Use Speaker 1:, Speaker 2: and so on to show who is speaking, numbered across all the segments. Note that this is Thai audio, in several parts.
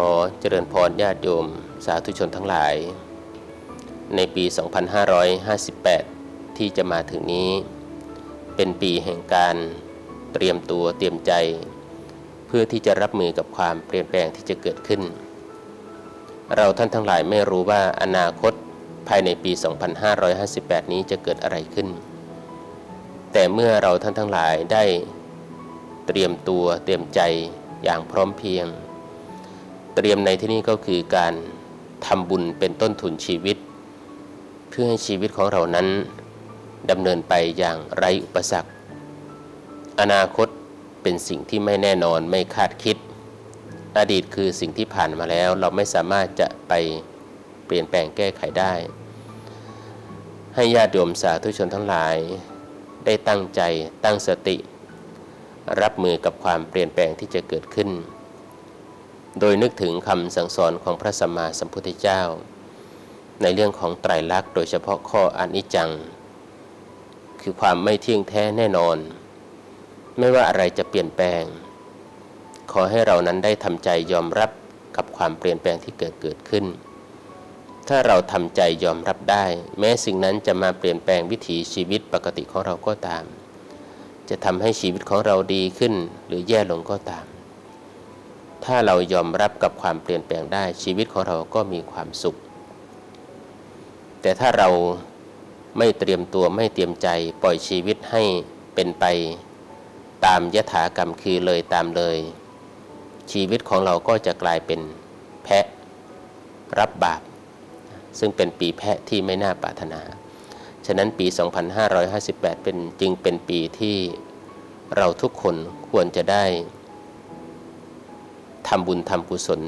Speaker 1: ขอเจริญพรญาติโยมสาธุชนทั้งหลาย ในปี 2558 ที่จะมาถึงนี้ เป็นปีแห่งการเตรียมตัวเตรียมใจ เพื่อที่จะรับมือกับความเปลี่ยนแปลงที่จะเกิดขึ้น เราท่านทั้งหลายไม่รู้ว่าอนาคตภายในปี 2558 นี้จะเกิดอะไรขึ้น แต่เมื่อเราท่านทั้งหลายได้เตรียมตัวเตรียมใจอย่างพร้อมเพียง เตรียมในที่นี้ก็คือการทำบุญเป็นต้นทุนชีวิต เพื่อให้ชีวิตของเรานั้นดำเนินไปอย่างไร้อุปสรรค อนาคตเป็นสิ่งที่ไม่แน่นอนไม่คาดคิด อดีตคือสิ่งที่ผ่านมาแล้วเราไม่สามารถจะไปเปลี่ยนแปลงแก้ไขได้ ให้ญาติโยมสาธุชนทั้งหลาย ได้ตั้งใจตั้งสติ รับมือกับความเปลี่ยนแปลงที่จะเกิดขึ้น โดยนึกถึงคำสั่งสอนของพระสัมมาสัมพุทธเจ้า ในเรื่องของไตรลักษณ์โดยเฉพาะข้ออนิจจัง คือความไม่เที่ยงแท้แน่นอน ไม่ว่าอะไรจะเปลี่ยนแปลง ขอให้เรานั้นได้ทำใจยอมรับกับความเปลี่ยนแปลงที่เกิดเกิดขึ้น ถ้าเราทำใจยอมรับได้ แม้สิ่งนั้นจะมาเปลี่ยนแปลงวิถีชีวิตปกติของเราก็ตาม จะทำให้ชีวิตของเราดีขึ้นหรือแย่ลงก็ตาม ถ้าเรายอมรับกับความเปลี่ยนแปลงได้ชีวิตของเราก็มีความสุข แต่ถ้าเราไม่เตรียมตัวไม่เตรียมใจปล่อยชีวิตให้เป็นไปตามยถากรรมคือเลยตามเลย ชีวิตของเราก็จะกลายเป็นแพะรับบาป ซึ่งเป็นปีแพะที่ไม่น่าปรารถนา ฉะนั้นปี 2558 เป็นจึงเป็นปีที่เราทุกคนควรจะได้ ทำบุญทำกุศล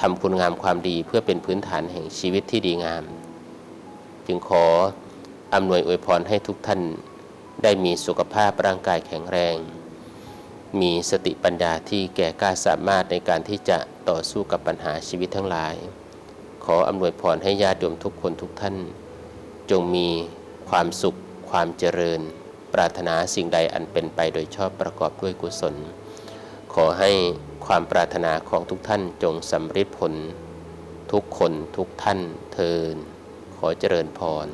Speaker 1: ทำคุณงามความดีเพื่อเป็นพื้นฐานแห่งชีวิตที่ดีงาม จึงขออำนวยอวยพรให้ทุกท่านได้มีสุขภาพร่างกายแข็งแรง มีสติปัญญาที่แก่กล้าสามารถในการที่จะต่อสู้กับปัญหาชีวิตทั้งหลาย ขออำนวยพรให้ญาติโยมทุกคนทุกท่าน จงมีความสุขความเจริญ ปรารถนาสิ่งใดอันเป็นไปโดยชอบประกอบด้วยกุศล ขอให้ความปรารถนาของทุกท่านจงสำเร็จผล ทุกคนทุกท่านเทิน ขอเจริญพร